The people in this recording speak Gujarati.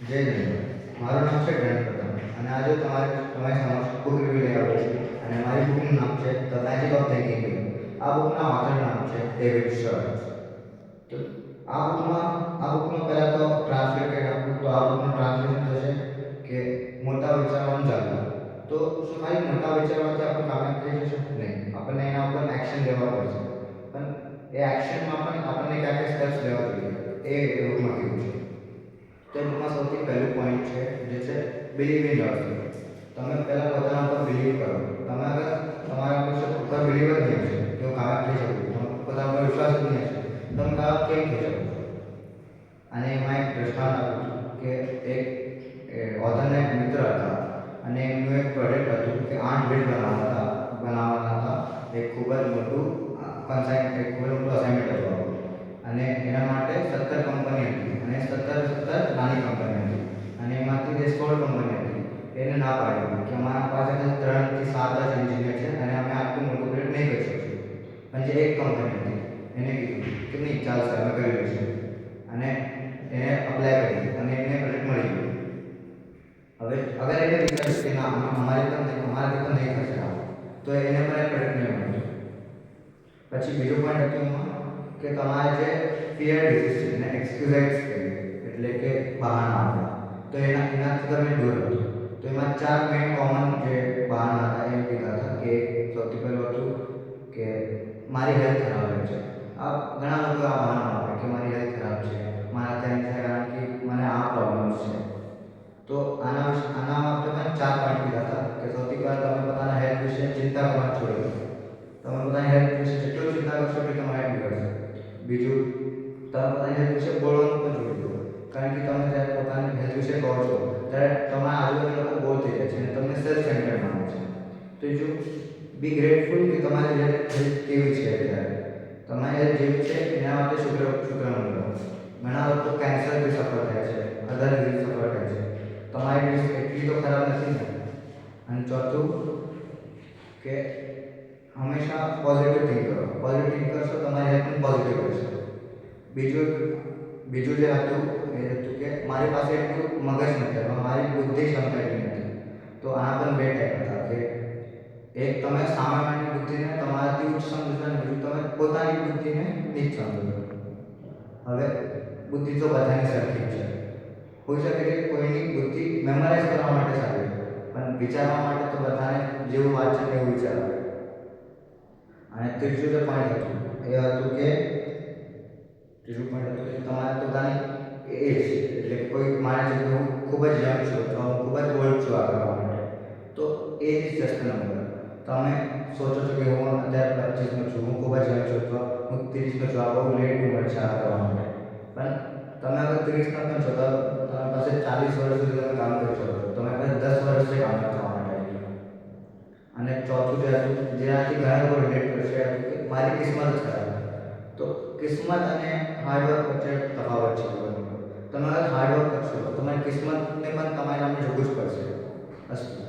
જય જય. મારું નામ છે ગણેશ પ્રધાન અને આજે તમારે તમારી સમક્ષ બુક રિવ્યુ લઈ આવ્યો છે. અને મારી બુકનું નામ છે ધ મેજિક ઓફ થિંકિંગ આ બુકના વાંચન નામ છે ડેવિડ શર્ટ તો આ બુકમાં આ બુકમાં પહેલાં તો ટ્રાન્સલેટ કરી આપું તો આ બુકનું ટ્રાન્સલેશન થશે કે મોટા વિચારવાનું ચાલુ તો શું ખાલી મોટા વિચારવાથી આપણે કામયાબ થઈ જશે? નહીં. આપણને એના ઉપર એક્શન લેવા પડશે પણ એ એક્શનમાં પણ આપણને ક્યાં ક્યાં સ્ટેપ્સ લેવા જોઈએ. એ બુકમાં કીધું છે. તો એમાં સૌથી પહેલું પોઈન્ટ છે, જે છે બિલીવ ઇન યોરસેલ્ફ તમે પહેલાં પોતાના પર બિલીવ કરો. તમે તમારા પર ઉપર બિલીવ જ નહીં છે તો કામ થઈ શકું. તમે પોતાના પર વિશ્વાસ જ નહીં છે તમે કામ કેમ થઈ શકો? અને એમાં એક દ્રષ્ટાંત આપું છું કે એક ઓધરના એક મિત્ર હતા અને એમનું એક પ્રોજેક્ટ હતું કે આઠ બિલ બનાવવાના હતા. બનાવવાના હતા. એક ખૂબ જ મોટું કન્સાઇન એક ખૂબ જ મોટું અસાઇનમેન્ટ હતું. અને એના માટે સત્તર કંપની હતી અને સત્તર સત્તર નાની કંપની હતી અને એમાંથી જે સોળ કંપની હતી. એને ના પાડી કે અમારા પાસે ત્રણથી સાત જ એન્જિનિયર છે અને અમે આટલું મોટું પ્રોજેક્ટ નહીં કરી શકીએ. પણ જે એક કંપની હતી, એને કીધું કે નહીં ચાલશે અમે કરી લઈશું અને એને અપ્લાય કરી અને એને પ્રોજેક્ટ મળી ગયો. હવે અગર એને વિચાર્યું કે ના અમારી પણ અમારાથી પણ નહીં થશે તો એને પણ પ્રોજેક્ટ નહીં મળ્યું. પછી બીજું પોઈન્ટ હતું કે તમારે જે ફિયર ડિસીઝ છે એને એક્સક્યુઝાઇટ્સ કહીએ એટલે કે બહાના આપણા તો એના એનાથી તમે દૂર રહો તો એમાં ચાર મેઇન કોમન જે બહાના હતા એ કીધા હતા કે સૌથી પહેલું હતું કે મારી હેલ્થ ખરાબ રહે છે આ ઘણા લોકો આ બહાના આપે કે મારી હેલ્થ ખરાબ છે મારા ત્યાં છે કારણ કે મને આ પ્રોબ્લેમ્સ છે તો આના વિશે આના માટે મેં ચાર પોઈન્ટ કીધા હતા કે સૌથી પહેલાં તમે પોતાના હેલ્થ વિશે ચિંતા કરવાનું છોડી દો તમે પોતાની હેલ્થ વિશે જેટલું ચિંતા કરશો કે તમારે હેલ્થ બગડશે બીજું તમે પોતાની વિશે બોલવાનું પણ જોઈ લો કારણ કે તમે જ્યારે પોતાની હેલ્થ વિશે કહો છો, ત્યારે તમારા આજુબાજુ લોકો બહુ થઈ જાય છે અને તમને સેલ્ફ સેન્ટર માને છે. ત્રીજું બી ગ્રેટફુલ કે તમારી હેલ્થ કેવી છે અત્યારે? તમારી જેવી છે એના માટે શુક્ર શુક્રાણુ લો ઘણા લોકો કેન્સરથી સફર થાય છે અધર ડિઝીઝ સફર થાય છે. તમારી એટલી તો ખરાબ નથી ને? અને ચોથું કે હંમેશા પોઝિટિવ થિંક કરો પોઝિટિવ થિંક કરશો તમારી હેલ્થ પણ પોઝિટિવ રહેશે બીજું બીજું જે હતું એ હતું કે મારી પાસે એટલું મગજ નથી અથવા મારી બુદ્ધિ ક્ષમતા એટલી નથી તો આના પણ બે ટાઈપ હતા કે એક તમે સામાન્ય બુદ્ધિને તમારાથી ઉચ્ચ સમજો છો અને બીજું તમે પોતાની બુદ્ધિને નીચ સમજો છો હવે બુદ્ધિ તો બધાની સરખી જ છે હોઈ શકે છે કોઈની બુદ્ધિ મેમરાઇઝ કરવા માટે સારી છે પણ વિચારવા માટે તો બધાને જેવું વાંચે તેવું વિચારવા અને ત્રીજું જે પોઈન્ટ હતું એ હતું કે ત્રીજું પોઈન્ટ હતું કે તમારે પોતાની એજ એટલે કે કોઈ માને છે કે હું ખૂબ જ યંગ છું અથવા હું ખૂબ જ ઓલ્ડ છું આ કરવા માટે તો એજ ઇઝ જસ્ટ નંબર તમે સોચો છો કે હું અત્યારે પચીસનો છું હું ખૂબ જ યંગ છું અથવા હું ત્રીસનો છું આ બહુ લેટ ઉંમર છે આ કરવા માટે પણ તમે અગર ત્રીસના પણ છો તો તમારી પાસે ચાલીસ વર્ષ સુધી તમે કામ કરી શકો છો તમે પાસે દસ વર્ષથી કામ કરવા માટે આવી ગયો અને ચોથું જે હતું, જેનાથી ઘણા લોકો રિલેટ કરશે કે મારી કિસ્મત જ ખરાબ તો કિસ્મત અને હાર્ડવર્ક વચ્ચે તફાવત છે તમારે તમે હાર્ડવર્ક કરશો તો તમારી કિસ્મતને પણ તમારી સામે જોવું જ પડશે. અસ્તુ.